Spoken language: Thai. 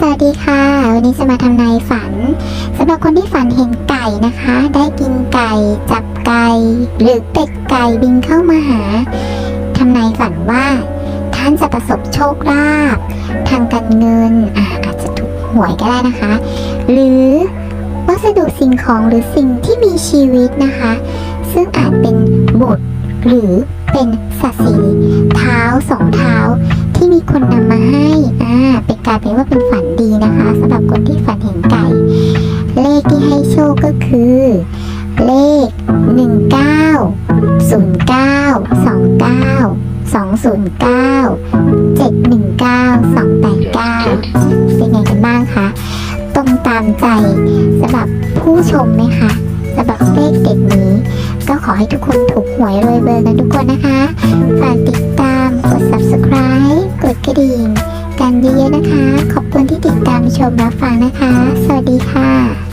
สวัสดีค่ะ วันนี้จะมาทำนายฝันสำหรับคนที่ฝันเห็นไก่นะคะ ได้กินไก่จับไก่หรือเป็ดไก่บินเข้ามาหาทำนายฝันว่า ท่านจะประสบโชคลาภทางการเงินอาอาจจะถูกหวยก็ได้นะคะ หรือวัสดุสิ่งของหรือสิ่งที่มีชีวิตนะคะ ซึ่งอาจเป็นบุตรหรือเป็นสัตว์สีเท้าสอง กลายเป็นว่าเป็นฝันดีนะคะสำหรับคนที่ฝันเห็นไก่ เลขที่ให้โชคก็คือ เลข 19 09 29 209 719 289เป็นไงกันบ้างคะตรงตามใจสำหรับผู้ชมไหมคะสำหรับเลขเด็ดนี้ ก็ขอให้ทุกคนถูกหวยรวยเบอร์กันทุกคนนะคะ ฝากติดตามกด subscribe ชมรับฟังนะคะ สวัสดีค่ะ